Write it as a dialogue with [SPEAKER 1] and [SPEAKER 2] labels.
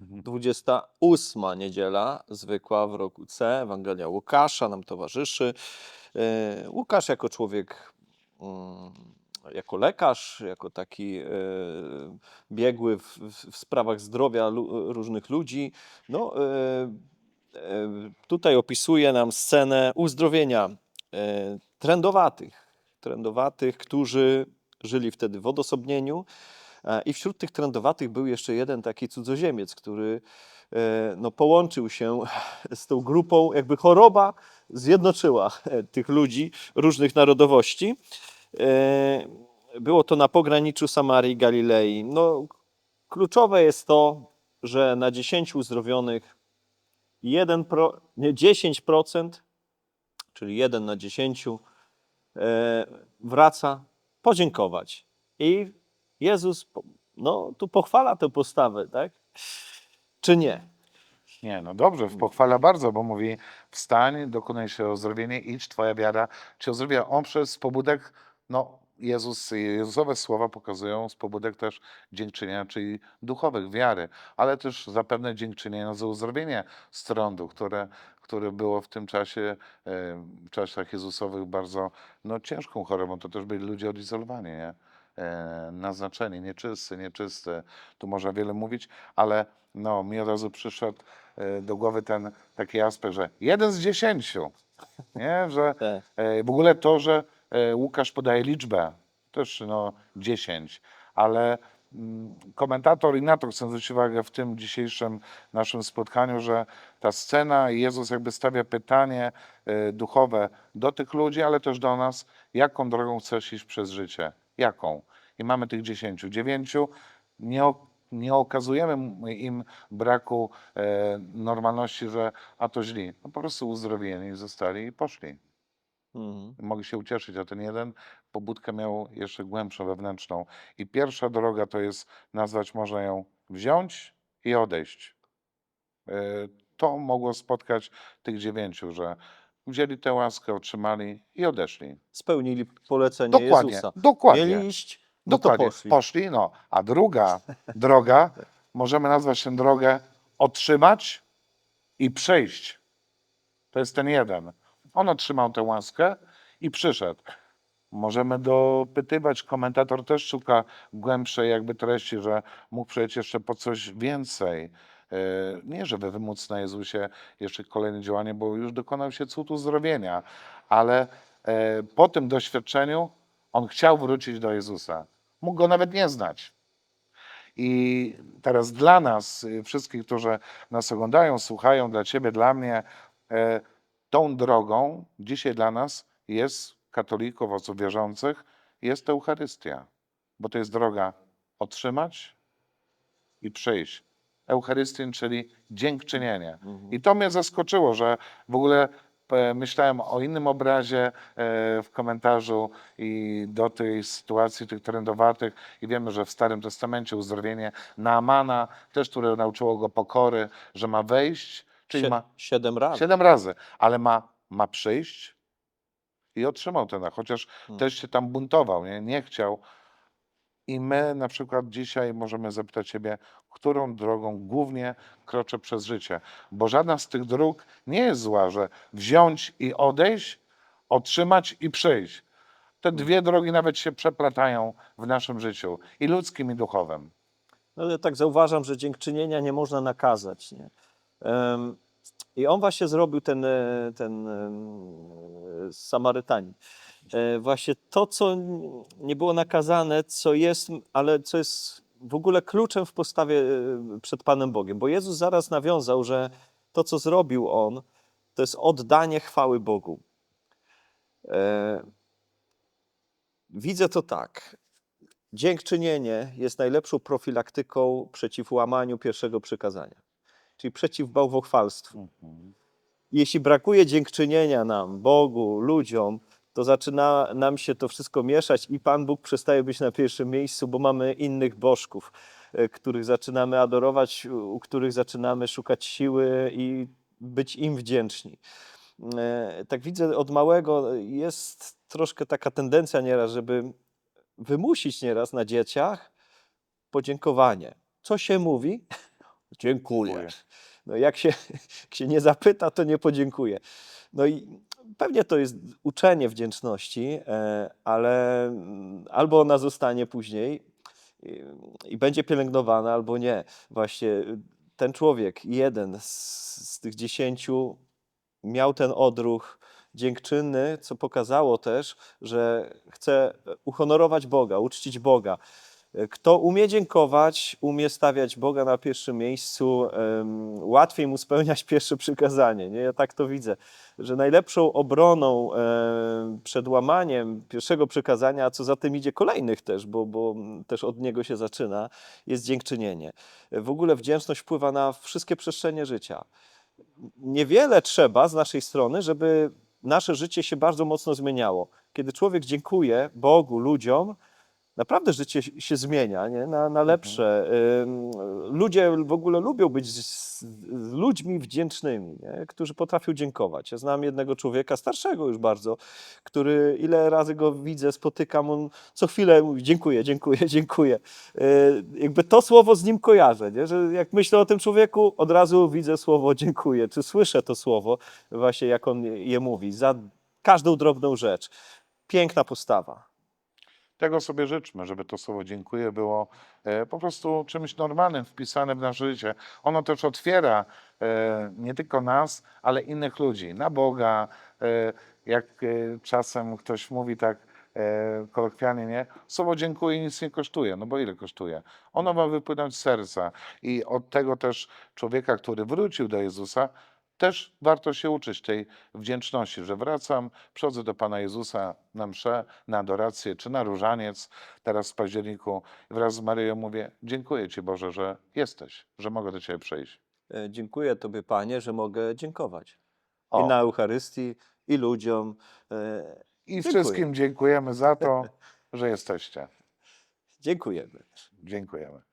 [SPEAKER 1] 28 niedziela, zwykła w roku C, Ewangelia Łukasza nam towarzyszy. E, Łukasz jako człowiek, mm, jako lekarz, jako taki e, biegły w, w sprawach zdrowia różnych ludzi, no, e, tutaj opisuje nam scenę uzdrowienia trędowatych, trędowatych, którzy żyli wtedy w odosobnieniu. E, I wśród tych trędowatych był jeszcze jeden taki cudzoziemiec, który e, no, połączył się z tą grupą, jakby choroba zjednoczyła e, tych ludzi różnych narodowości. Było to na pograniczu Samarii i Galilei. No, kluczowe jest to, że na 10 uzdrowionych 1 pro, nie, 10%, czyli 1 na 10, e, wraca podziękować. I Jezus no, tu pochwala tę postawę, tak? Czy nie?
[SPEAKER 2] Nie, no dobrze, pochwala bardzo, bo mówi wstań, dokonaj się uzdrowienie, idź, twoja wiara cię uzdrowia. On przez pobudek, no Jezus, Jezusowe słowa pokazują z pobudek też dziękczynienia, czyli duchowych, wiary, ale też zapewne dziękczynienia za uzdrowienie strądu, które, które było w tym czasie, e, w czasach Jezusowych bardzo no, ciężką chorobą. To też byli ludzie odizolowani, nie? E, naznaczeni, nieczysty, nieczysty. Tu można wiele mówić, ale no, mi od razu przyszedł e, do głowy ten taki aspekt, że jeden z dziesięciu, nie? że
[SPEAKER 1] Tak.
[SPEAKER 2] e, w ogóle to, że Łukasz podaje liczbę, też no, 10, ale mm, komentator i na to chcę zwrócić uwagę w tym dzisiejszym naszym spotkaniu, że ta scena, Jezus jakby stawia pytanie duchowe do tych ludzi, ale też do nas, jaką drogą chcesz iść przez życie? Jaką? I mamy tych dziesięciu. Dziewięciu nie, nie okazujemy im braku e, normalności, że a to źli. No po prostu uzdrowieni zostali i poszli.
[SPEAKER 1] Mhm.
[SPEAKER 2] Mogli się ucieszyć, a ten jeden pobudkę miał jeszcze głębszą, wewnętrzną. I pierwsza droga to jest, nazwać można ją wziąć i odejść. E, To mogło spotkać tych dziewięciu, że wzięli tę łaskę, otrzymali i odeszli.
[SPEAKER 1] Spełnili polecenie
[SPEAKER 2] Dokładnie,
[SPEAKER 1] Jezusa.
[SPEAKER 2] dokładnie.
[SPEAKER 1] Mieli iść, no
[SPEAKER 2] Dokładnie.
[SPEAKER 1] to poszli.
[SPEAKER 2] no. A druga droga, możemy nazwać tę drogę otrzymać i przejść. To jest ten jeden. On otrzymał tę łaskę i przyszedł. Możemy dopytywać, komentator też szuka głębszej jakby treści, że mógł przejść jeszcze po coś więcej. E, Nie, żeby wymóc na Jezusie jeszcze kolejne działanie, bo już dokonał się cud uzdrowienia, ale e, po tym doświadczeniu on chciał wrócić do Jezusa. Mógł go nawet nie znać. I teraz dla nas, y, wszystkich, którzy nas oglądają, słuchają, dla Ciebie, dla mnie, e, tą drogą dzisiaj dla nas jest, katolików, osób wierzących, jest Eucharystia. Bo to jest droga otrzymać i przyjść. Eucharystię, czyli dziękczynienie. I to mnie zaskoczyło, że w ogóle e, myślałem o innym obrazie e, w komentarzu i do tej sytuacji tych trendowatych i wiemy, że w Starym Testamencie uzdrowienie Naamana, też które nauczyło go pokory, że ma wejść, czyli
[SPEAKER 1] Sie-
[SPEAKER 2] ma
[SPEAKER 1] Siedem razy.
[SPEAKER 2] siedem razy, ale ma, ma przyjść i otrzymał ten, chociaż
[SPEAKER 1] Hmm.
[SPEAKER 2] też się tam buntował, nie, nie chciał. I my na przykład dzisiaj możemy zapytać siebie, którą drogą głównie kroczę przez życie. Bo żadna z tych dróg nie jest zła, że wziąć i odejść, otrzymać i przyjść. Te dwie drogi nawet się przeplatają w naszym życiu i ludzkim, i duchowym.
[SPEAKER 1] No, Ale tak zauważam, że dziękczynienia nie można nakazać. Nie? Em, I on właśnie zrobił ten, e, ten em, Samarytanin. E, Właśnie to, co nie było nakazane, co jest, ale co jest w ogóle kluczem w postawie e, przed Panem Bogiem. Bo Jezus zaraz nawiązał, że to, co zrobił On, to jest oddanie chwały Bogu. E, Widzę to tak. Dziękczynienie jest najlepszą profilaktyką przeciw łamaniu pierwszego przykazania, czyli przeciw bałwochwalstwu. Jeśli brakuje dziękczynienia nam, Bogu, ludziom, to zaczyna nam się to wszystko mieszać i Pan Bóg przestaje być na pierwszym miejscu, bo mamy innych bożków, e, których zaczynamy adorować, u których zaczynamy szukać siły i być im wdzięczni. E, Tak widzę od małego jest troszkę taka tendencja nieraz, żeby wymusić nieraz na dzieciach podziękowanie. Co się mówi? Dziękuję.
[SPEAKER 2] Dziękuję.
[SPEAKER 1] No jak się, jak się nie zapyta, to nie podziękuję. No i pewnie to jest uczenie wdzięczności, e, ale mm, albo ona zostanie później i, będzie pielęgnowana, albo nie. Właśnie y, ten człowiek, jeden z, z tych dziesięciu, miał ten odruch dziękczynny, co pokazało też, że chce uhonorować Boga, uczcić Boga. Kto umie dziękować, umie stawiać Boga na pierwszym miejscu, łatwiej mu spełniać pierwsze przykazanie. Nie? Ja tak to widzę, że najlepszą obroną przed łamaniem pierwszego przykazania, a co za tym idzie kolejnych też, bo, bo też od niego się zaczyna, jest dziękczynienie. W ogóle wdzięczność wpływa na wszystkie przestrzenie życia niewiele trzeba z naszej strony, żeby nasze życie się bardzo mocno zmieniało. Kiedy człowiek dziękuje Bogu, ludziom, naprawdę życie się zmienia nie? Na, na lepsze. Ym, Ludzie w ogóle lubią być z, z ludźmi wdzięcznymi, nie? którzy potrafią dziękować. Ja znam jednego człowieka, starszego już bardzo, który ile razy go widzę, spotykam, on co chwilę mówi dziękuję, dziękuję, dziękuję. Y, Jakby to słowo z nim kojarzę, nie? że jak myślę o tym człowieku, od razu widzę słowo dziękuję, czy słyszę to słowo właśnie jak on je mówi, za każdą drobną rzecz. Piękna postawa.
[SPEAKER 2] Tego sobie życzmy, żeby to słowo dziękuję było e, po prostu czymś normalnym, wpisanym w nasze życie. Ono też otwiera e, nie tylko nas, ale innych ludzi, na Boga. E, jak czasem ktoś mówi tak kolokwialnie, nie? Słowo dziękuję nic nie kosztuje, no bo ile kosztuje? Ono ma wypłynąć z serca i od tego też człowieka, który wrócił do Jezusa, też warto się uczyć tej wdzięczności, że wracam, przychodzę do Pana Jezusa na mszę, na adorację czy na różaniec, teraz w październiku, wraz z Maryją mówię, dziękuję Ci Boże, że jesteś, że mogę do Ciebie przyjść.
[SPEAKER 1] E, Dziękuję Tobie, Panie, że mogę dziękować.
[SPEAKER 2] O.
[SPEAKER 1] I na Eucharystii, i ludziom. E,
[SPEAKER 2] I
[SPEAKER 1] Dziękuję.
[SPEAKER 2] wszystkim dziękujemy za to, że jesteście.
[SPEAKER 1] Dziękujemy.
[SPEAKER 2] Dziękujemy.